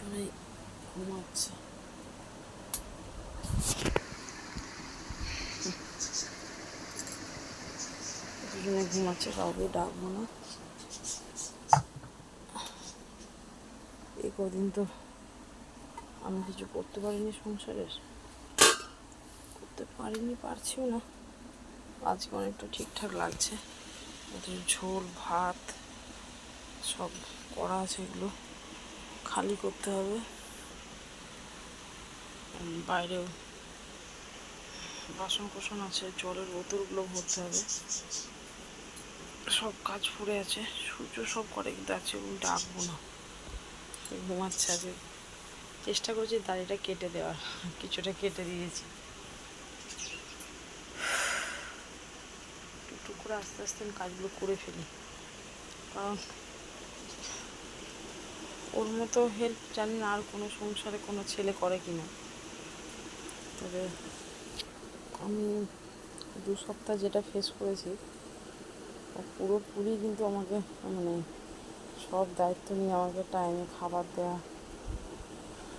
দুজনেই ঘুমাচ্ছে। দুজনে ঘুমাচ্ছে, কাউকে ডাকবো না। এই কদিন তো আমি কিছু করতে পারিনি সংসারের করতে পারিনি, পারছিও না। আজকে অনেকটা ঠিকঠাক লাগছে। ঝোল, ভাত, সব করা আছে এগুলো। খালি করতে হবে। বাইরেও বাসন কোসন আছে, জলের বোতলগুলো ভরতে হবে। সব কাজ পড়ে আছে, সূর্য সব করে কিন্তু আজকে আমি ডাকবো না। ঘুমাচ্ছে আজকে চেষ্টা করছি দাড়িটা কেটে দেওয়ার, কিছুটা কেটে দিয়েছি। টুকটুক করে আস্তে আস্তে আমি কাজগুলো করে ফেলি। কারণ ওর মতো হেল্প জানি না আর কোনো সংসারে কোনো ছেলে করে কি না। তবে আমি দু সপ্তাহ যেটা ফেস করেছি পুরোপুরি কিন্তু আমাকে মানে সব দায়িত্ব নিয়ে আমাকে টাইমে খাবার দেওয়া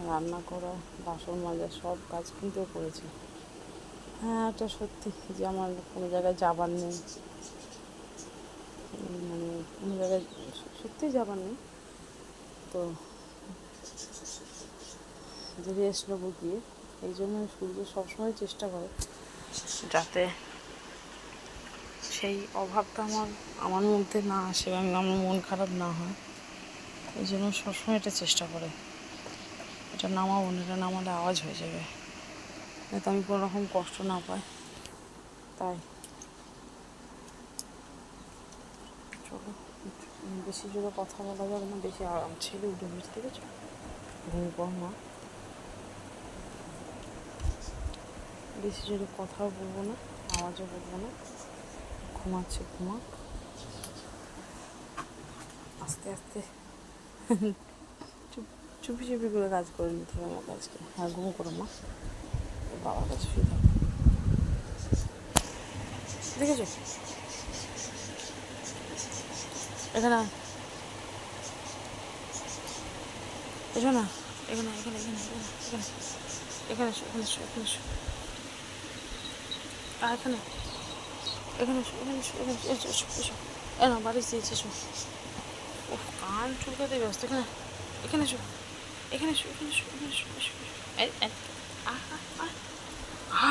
রান্না করা, বাসন মাজা, সব কাজ কিন্তু করেছে। হ্যাঁ এটা সত্যি যে আমার কোনো জায়গায় যাবার নেই। মানে কোনো জায়গায় সত্যিই যাবার নেই। তো যে রেস্ট নেব গিয়ে এই জন্য সূর্য সবসময় চেষ্টা করে। যাতে সেই অভাবটা আমার আমার মধ্যে না আসে এবং আমার মন খারাপ না হয়। এই জন্য সবসময় এটা চেষ্টা করে। এটা নামাবো না, এটা নামালে আওয়াজ হয়ে যাবে। যাতে আমি কোনো রকম কষ্ট না পাই। তাই। বেশি জোরে কথা বলা যাবে না, বেশি আরাম ছেলে উঠে বুঝতে পেরেছ ঘুম পর না। বেশি জোরে কথাও বলব না, আওয়াজও বলব না। ঘুমাচ্ছে, ঘুমাক। আস্তে আস্তে। চুপ, চুপি চুপি করে কাজ করে নিতে হবে আমার কাজকে হ্যাঁ ঘুম করো মা। বাবার কাছে শুয়ে থাকো। দেখেছ? এখানে আয়। এসো না এখানে এখানে এখানে এখানে এখানে এখানে এসো এখানে এখানে আর এখানে এখানে এসো এখানে এসো এখানে এসো এসো এসো। এ না, বাড়ি দিয়েছে এসো। ও কান চুলকাতে ব্যস্ত, এখানে এখানে এসো এখানে এসো এখানে এসো এখানে এসো এসো।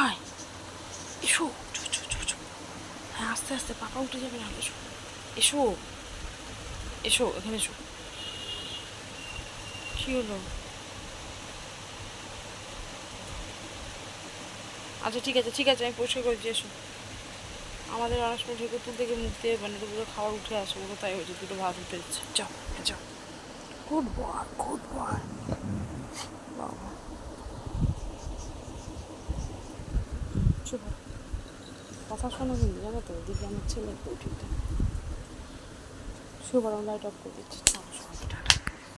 আয় এসো হ্যাঁ আস্তে আস্তে, পাপা উঠে যাবে না এসো। এসো এসো, এখানে এসো। কি হলো আচ্ছা ঠিক আছে ঠিক আছে আমি পরিষ্কার করে এসো। আমাদের অনেক সময় ঢেকে তুলতে গিয়ে মুখ দিয়ে মানে দুপুরে খাবার উঠে আসে ওগুলো তাই হয়েছে দুটো ভাত উঠে যাচ্ছে যাও যাও। গুড বয় গুড বয় বাবা। কথা শোনো কিন্তু জানো তো ওদিকে আমার ছেলে একটু উঠিতে শুভ লাইট অফ করে দিচ্ছি